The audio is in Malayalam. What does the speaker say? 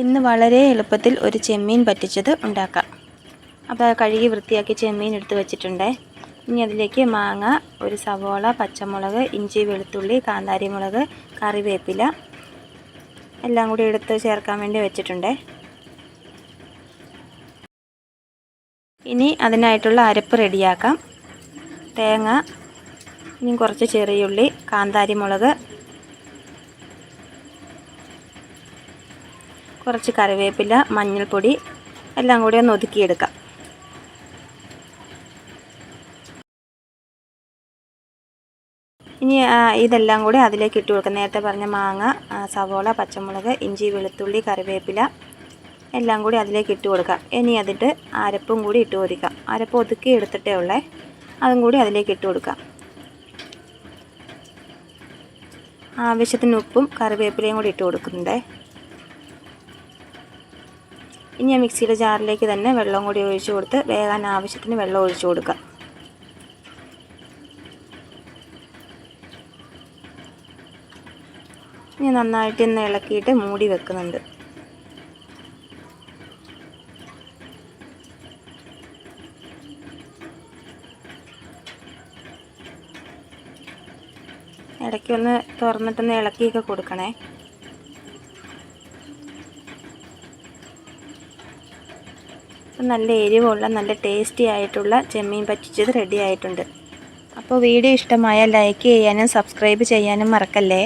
ഇന്ന് വളരെ എളുപ്പത്തിൽ ഒരു ചെമ്മീൻ പറ്റിച്ചത് ഉണ്ടാക്കാം. അപ്പോൾ കഴുകി വൃത്തിയാക്കി ചെമ്മീൻ എടുത്ത് വെച്ചിട്ടുണ്ട്. ഇനി അതിലേക്ക് മാങ്ങ ഒരു സവോള പച്ചമുളക് ഇഞ്ചി വെളുത്തുള്ളി കാന്താരി മുളക് കറിവേപ്പില എല്ലാം കൂടി എടുത്ത് ചേർക്കാൻ വേണ്ടി വെച്ചിട്ടുണ്ട്. ഇനി അതിനായിട്ടുള്ള അരപ്പ് റെഡിയാക്കാം. തേങ്ങ ഇനി കുറച്ച് ചെറിയുള്ളി കാന്താരി മുളക് കുറച്ച് കറിവേപ്പില മഞ്ഞൾപ്പൊടി എല്ലാം കൂടി ഒന്ന് ഒതുക്കിയെടുക്കാം. ഇനി ഇതെല്ലാം കൂടി അതിലേക്ക് ഇട്ട് കൊടുക്കാം. നേരത്തെ പറഞ്ഞ മാങ്ങ സവോള പച്ചമുളക് ഇഞ്ചി വെളുത്തുള്ളി കറിവേപ്പില എല്ലാം കൂടി അതിലേക്ക് ഇട്ട് കൊടുക്കാം. ഇനി അതിട്ട് അരപ്പും കൂടി ഇട്ട് കൊടുക്കാം അരപ്പ് ഒതുക്കി എടുത്തിട്ടേ ഉള്ളേ അതും കൂടി അതിലേക്ക് ഇട്ട് കൊടുക്കാം. ആവശ്യത്തിന് ഉപ്പും കറിവേപ്പിലയും കൂടി ഇട്ട് കൊടുക്കുന്നുണ്ടേ. ഇനി ഞാൻ മിക്സിയുടെ ജാറിലേക്ക് തന്നെ വെള്ളം കൂടി ഒഴിച്ച് കൊടുത്ത് വേകാൻ ആവശ്യത്തിന് വെള്ളം ഒഴിച്ച് കൊടുക്കാം. ഇനി നന്നായിട്ട് ഇന്ന് ഇളക്കിയിട്ട് മൂടി വെക്കുന്നുണ്ട്. ഇടയ്ക്ക് ഒന്ന് തുറന്നിട്ടൊന്ന് ഇളക്കിയൊക്കെ കൊടുക്കണേ. അപ്പം നല്ല എരിവുള്ള നല്ല ടേസ്റ്റി ആയിട്ടുള്ള ചെമ്മീൻ പറ്റിച്ചത് റെഡി ആയിട്ടുണ്ട്. അപ്പോൾ വീഡിയോ ഇഷ്ടമായാൽ ലൈക്ക് ചെയ്യാനും സബ്സ്ക്രൈബ് ചെയ്യാനും മറക്കല്ലേ?